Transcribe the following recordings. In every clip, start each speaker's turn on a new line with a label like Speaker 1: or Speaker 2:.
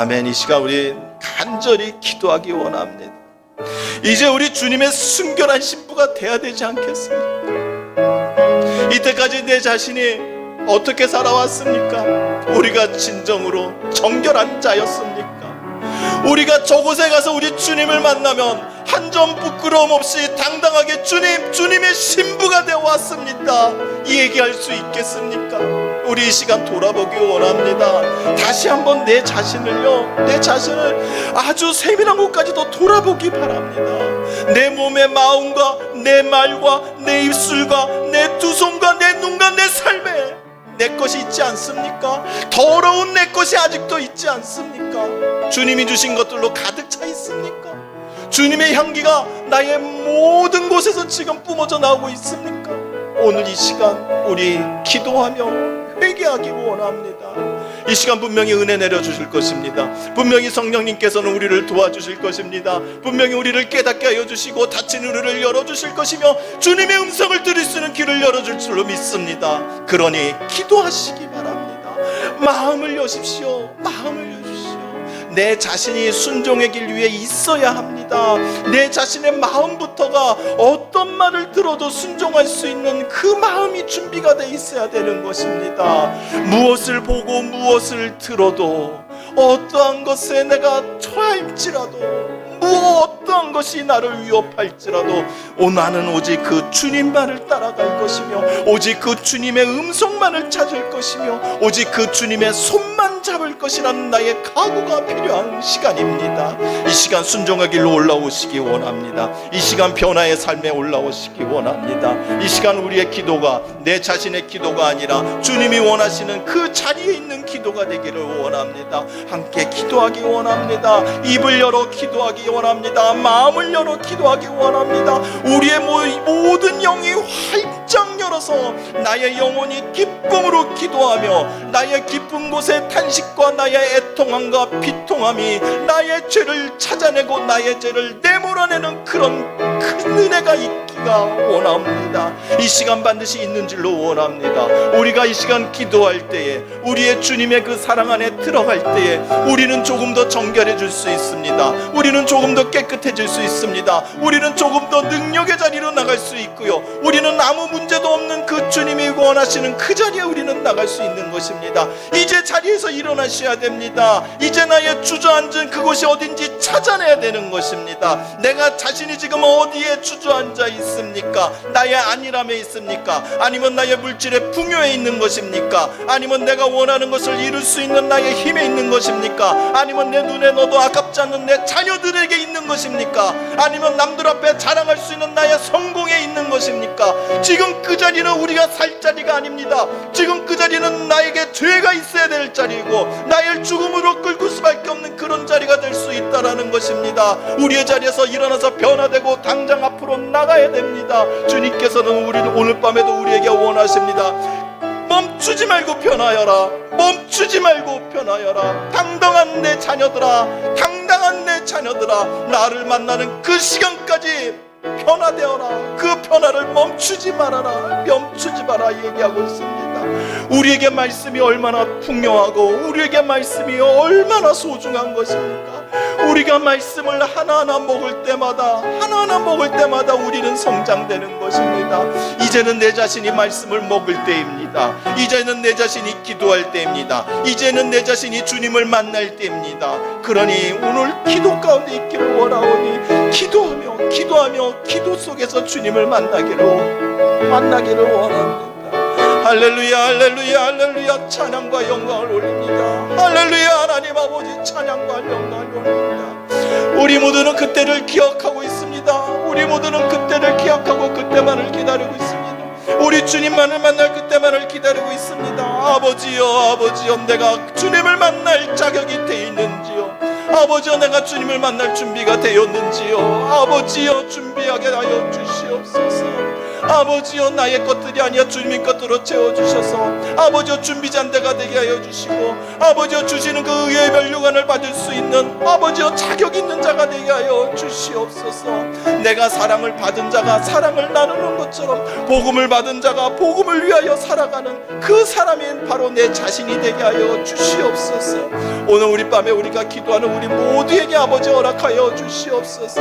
Speaker 1: 아멘. 이 시간 우리 간절히 기도하기 원합니다. 이제 우리 주님의 순결한 신부가 돼야 되지 않겠습니까? 이때까지 내 자신이 어떻게 살아왔습니까? 우리가 진정으로 정결한 자였습니까? 우리가 저곳에 가서 우리 주님을 만나면 한 점 부끄러움 없이 당당하게 주님, 주님의 신부가 되어 왔습니다. 이 얘기할 수 있겠습니까? 우리 이 시간 돌아보기 원합니다. 다시 한번 내 자신을요, 내 자신을 아주 세밀한 곳까지도 돌아보기 바랍니다. 내 몸의 마음과 내 말과 내 입술과 내 두 손과 내 눈과 내 삶에 내 것이 있지 않습니까? 더러운 내 것이 아직도 있지 않습니까? 주님이 주신 것들로 가득 차 있습니까? 주님의 향기가 나의 모든 곳에서 지금 뿜어져 나오고 있습니까? 오늘 이 시간 우리 기도하며 회개하기 원합니다. 이 시간 분명히 은혜 내려 주실 것입니다. 분명히 성령님께서는 우리를 도와주실 것입니다. 분명히 우리를 깨닫게 하여 주시고 닫힌 우리를 열어 주실 것이며 주님의 음성을 들을 수 있는 길을 열어 줄 줄로 믿습니다. 그러니 기도하시기 바랍니다. 마음을 여십시오. 마음을. 내 자신이 순종의 길 위에 있어야 합니다. 내 자신의 마음부터가 어떤 말을 들어도 순종할 수 있는 그 마음이 준비가 돼 있어야 되는 것입니다. 무엇을 보고 무엇을 들어도 어떠한 것에 내가 처할지라도 어떠한 것이 나를 위협할지라도 오 나는 오직 그 주님만을 따라갈 것이며 오직 그 주님의 음성만을 찾을 것이며 오직 그 주님의 손만 잡을 것이라는 나의 각오가 필요한 시간입니다. 이 시간 순종의 길로 올라오시기 원합니다. 이 시간 변화의 삶에 올라오시기 원합니다. 이 시간 우리의 기도가 내 자신의 기도가 아니라 주님이 원하시는 그 자리에 있는 기도가 되기를 원합니다. 함께 기도하기 원합니다. 입을 열어 기도하기 원합니다. 마음을 열어 기도하기 원합니다. 우리의 모- 모든 영이 활짝 열어서 나의 영혼이 기쁨으로 기도하며 나의 기쁜 곳에 탄식과 나의 애통함과 비통함이 나의 죄를 찾아내고 나의 죄를 내몰아내는 그런 큰 은혜가 있기가 원합니다. 이 시간 반드시 있는 줄로 원합니다. 우리가 이 시간 기도할 때에 우리의 주님의 그 사랑 안에 들어갈 때에 우리는 조금 더 정결해질 수 있습니다. 우리는 조금 더 깨끗해질 수 있습니다. 우리는 조금 더 능력의 자리로 나갈 수 있고요. 우리는 아무 문제도 없는 그 주님이 원하시는 그 자리에 우리는 나갈 수 있는 것입니다. 이제 자리에서 일어나셔야 됩니다. 이제 나의 주저앉은 그곳이 어딘지 찾아내야 되는 것입니다. 내가 자신이 지금 어디 에 주저앉아 있습니까? 나의 안일함에 있습니까? 아니면 나의 물질의 풍요에 있는 것입니까? 아니면 내가 원하는 것을 이룰 수 있는 나의 힘에 있는 것입니까? 아니면 내 눈에 넣어도 아깝지 않는 내 자녀들에게 있는 것입니까? 아니면 남들 앞에 자랑할 수 있는 나의 성공에 있는 것입니까? 지금 그 자리는 우리가 살 자리가 아닙니다. 지금 그 자리는 나에게 죄가 있어야 될 자리이고 나의 죽음으로 끌고 수밖에 없는 그런 자리가 될 수 있다라는 것입니다. 우리의 자리에서 일어나서 변화되고 당장 앞으로 나가야 됩니다. 주님께서는 우리를 오늘 밤에도 우리에게 원하십니다. 멈추지 말고 변하여라. 멈추지 말고 변하여라. 당당한 내 자녀들아, 당당한 내 자녀들아, 나를 만나는 그 시간까지 변화되어라. 그 변화를 멈추지 말아라. 멈추지 마라 얘기하고 있습니다. 우리에게 말씀이 얼마나 풍요하고 우리에게 말씀이 얼마나 소중한 것입니까? 우리가 말씀을 하나하나 먹을 때마다 하나하나 먹을 때마다 우리는 성장되는 것입니다. 이제는 내 자신이 말씀을 먹을 때입니다. 이제는 내 자신이 기도할 때입니다. 이제는 내 자신이 주님을 만날 때입니다. 그러니 오늘 기도 가운데 있기를 원하오니 기도하며 기도하며 기도 속에서 주님을 만나기를 만나기를 원합니다. 할렐루야 할렐루야 할렐루야 찬양과 영광을 올립니다. 할렐루야 하나님 아버지 찬양과 영광을 올립니다. 우리 모두는 그때를 기억하고 있습니다. 우리 모두는 그때를 기억하고 그때만을 기다리고 있습니다. 우리 주님만을 만날 그때만을 기다리고 있습니다. 아버지여, 아버지여, 내가 주님을 만날 자격이 돼 있는지요? 아버지여, 내가 주님을 만날 준비가 되었는지요? 아버지여, 준비하게 하여 주시옵소서. 아버지여 나의 것들이 아니야. 주님의 것들로 채워주셔서 아버지여 준비잔대가 되게 하여 주시고 아버지여 주시는 그 의의 멸류관을 받을 수 있는 아버지여 자격 있는 자가 되게 하여 주시옵소서. 내가 사랑을 받은 자가 사랑을 나누는 것처럼 복음을 받은 자가 복음을 위하여 살아가는 그 사람이 바로 내 자신이 되게 하여 주시옵소서. 오늘 우리 밤에 우리가 기도하는 우리 모두에게 아버지 허락하여 주시옵소서.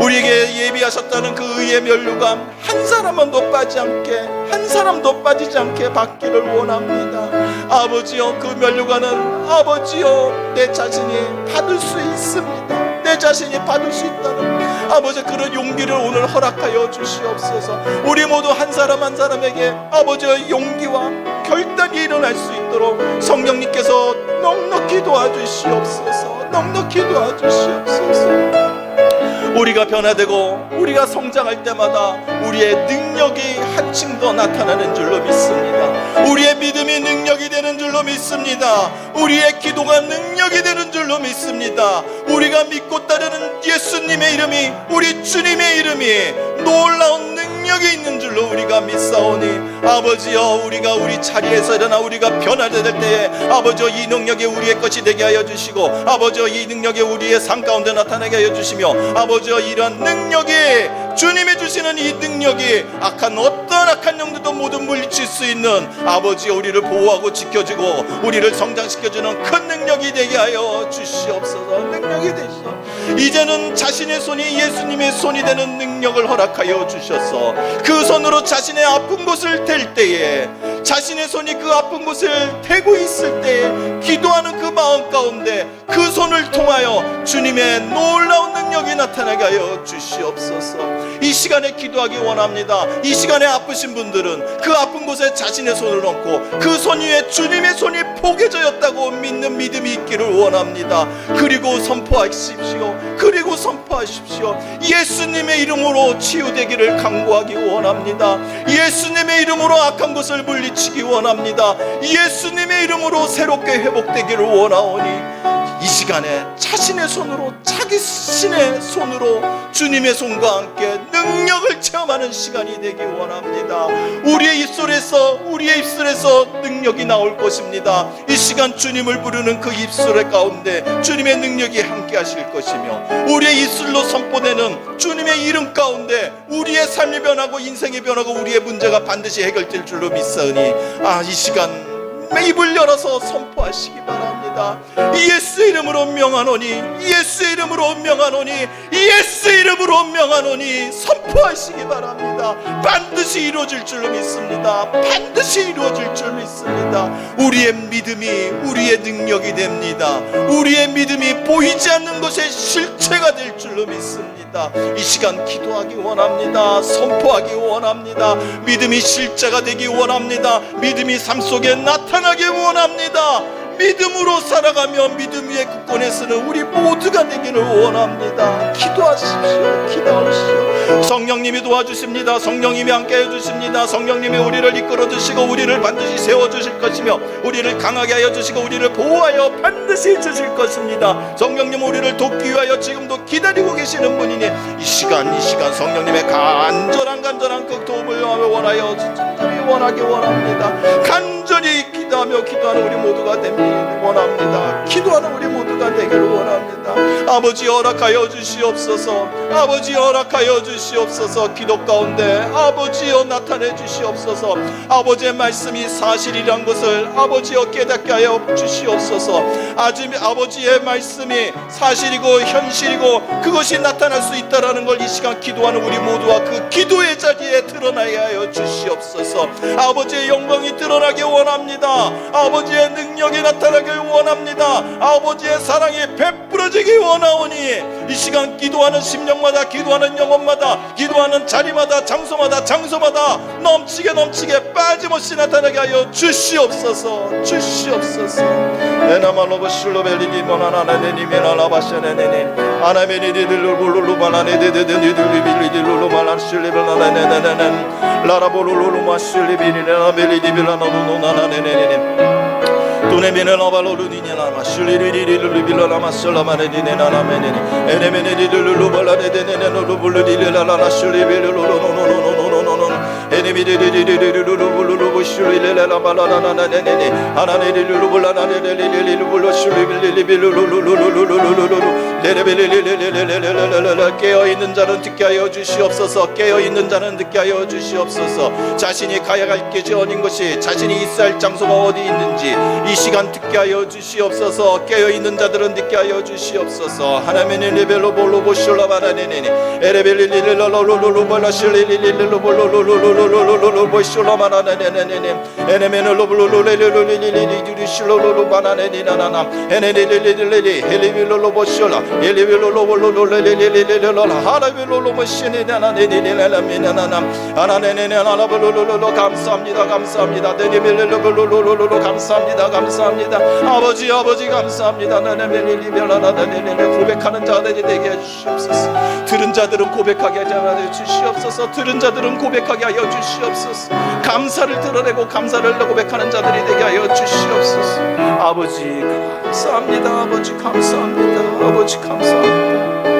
Speaker 1: 우리에게 예비하셨다는 그 의의 멸류관 한 사람 도 빠지 않게 한 사람도 빠지지 않게 받기를 원합니다. 아버지여 그 멸류관은 아버지여 내 자신이 받을 수 있습니다. 내 자신이 받을 수 있다는 아버지 그런 용기를 오늘 허락하여 주시옵소서. 우리 모두 한 사람 한 사람에게 아버지의 용기와 결단이 일어날 수 있도록 성령님께서 넉넉히 도와주시옵소서. 넉넉히 도와주시옵소서 우리가 변화되고 우리가 성장할 때마다 우리의 능력이 한층 더 나타나는 줄로 믿습니다. 우리의 믿음이 능력이 되는 줄로 믿습니다. 우리의 기도가 능력이 되는 줄로 믿습니다. 우리가 믿고 따르는 예수님의 이름이 우리 주님의 이름이 놀라운 능력이 있는 줄로 우리가 믿사오니 아버지여 우리가 우리 자리에서 일어나 우리가 변화될 때에 아버지여 이 능력이 우리의 것이 되게 하여 주시고 아버지여 이 능력이 우리의 삶 가운데 나타나게 하여 주시며 아버지여 이러한 능력이 주님이 주시는 이 능력이 악한 어떤 악한 영들도 모두 물리칠 수 있는 아버지여 우리를 보호하고 지켜주고 우리를 성장시켜주는 큰 능력이 되게 하여 주시옵소서. 능력이 되시오 이제는 자신의 손이 예수님의 손이 되는 능력을 허락하여 주셔서 그 손으로 자신의 아픈 곳을 댈 때에 자신의 손이 그 아픈 곳을 대고 있을 때에 기도하는 그 마음 가운데 그 손을 통하여 주님의 놀라운 능력이 나타나게 하여 주시옵소서. 이 시간에 기도하기 원합니다. 이 시간에 아프신 분들은 그 아픈 곳에 자신의 손을 얹고 그 손 위에 주님의 손이 포개져였다고 믿는 믿음이 있기를 원합니다. 그리고 선포하십시오 그리고 선포하십시오. 예수님의 이름으로 치유되기를 강구하기 원합니다. 예수님의 이름으로 악한 것을 물리치기 원합니다. 예수님의 이름으로 새롭게 회복되기를 원하오니 이 시간에 자신의 손으로 자기 신의 손으로 주님의 손과 함께 능력을 체험하는 시간이 되기 원합니다. 우리의 입술에서 우리의 입술에서 능력이 나올 것입니다. 이 시간 주님을 부르는 그 입술의 가운데 주님의 능력이 함께 하실 것이며 우리의 입술로 선포되는 주님의 이름 가운데 우리의 삶이 변하고 인생이 변하고 우리의 문제가 반드시 해결될 줄로 믿사오니 아 이 시간 입을 열어서 선포하시기 바랍니다. 예수 이름으로 명하노니 예수 이름으로 명하노니 예수 이름으로 명하노니 선포하시기 바랍니다. 반드시 이루어질 줄로 믿습니다. 반드시 이루어질 줄 믿습니다. 우리의 믿음이 우리의 능력이 됩니다. 우리의 믿음이 보이지 않는 것의 실체가 될 줄로 믿습니다. 이 시간 기도하기 원합니다. 선포하기 원합니다. 믿음이 실제가 되기 원합니다. 믿음이 삶 속에 나타나기 원합니다. 믿음으로 살아가며 믿음 위에 굳건히 서는 우리 모두가 되기를 원합니다. 기도하십시오. 기도하십시오. 성령님이 도와주십니다. 성령님이 함께 해주십니다. 성령님이 우리를 이끌어 주시고 우리를 반드시 세워 주실 것이며 우리를 강하게 하여 주시고 우리를 보호하여 반드시 주실 것입니다. 성령님 우리를 돕기 위하여 지금도 기다리고 계시는 분이니 이 시간 이 시간 성령님의 간절한 간절한 그 도움을 원하여 간절히 원하기 원합니다. 간절히 기도하며 기도하는 우리 모두가 되기 원합니다. 기도하는 우리 모두가 되기를 원합니다. 아버지 허락하여 주시옵소서. 아버지 허락하여 주시옵소서. 기도 가운데 아버지여 나타내 주시옵소서. 아버지의 말씀이 사실이란 것을 아버지여 깨닫게 하여 주시옵소서. 아직 아버지의 말씀이 사실이고 현실이고 그것이 나타날 수 있다라는 걸 이 시간 기도하는 우리 모두와 그 기도의 자리에 드러나게 하여 주시옵소서. 아버지의 영광이 드러나게 원합니다. 아버지의 능력이 나타나길 원합니다. 아버지의 사랑이 베풀어지기 원하오니 이 시간 기도하는 심령마다 기도하는 영혼마다 기도하는 자리마다 장소마다 장소마다 넘치게 넘치게 빠짐없이 나타나게 하여 주시옵소서 주시옵소서. 에나말로버 실로벨리니 모나나네니메나라바샤네네네 아나메니디들로볼로로바나네데데데디들로로발라실리벨나네네네네 라라볼로로마실리비니나벨리디빌라노노나나네네네 Tune bine la balo lu dine la ma. Shuli li li lu bilo la ma sola ma ne dine na na me ne ne. Ene me ne di lu lu bala de de ne ne lu lu di la la la. Shuli bi lu lu no no no no no 깨어 있는 자는 듣게 하여 주시옵소서. 깨어 있는 자는 듣게 하여 주시옵소서. 자신이 가야 할 길이 어딘 것이 자신이 있어야 할 장소가 어디 있는지 이 시간 듣게 하여 주시옵소서. 깨어 있는 자들은 듣게 하여 주시옵소서. 하나님의 레벨로 볼로 보실라 바라네네. 볼로로로리리리리로 하라빌로로 보시니나나 주시옵소서. 감사를 드러내고 감사를 고백하는 자들이 되게 하여 주시옵소서. 아버지 감사합니다. 아버지 감사합니다. 아버지 감사합니다.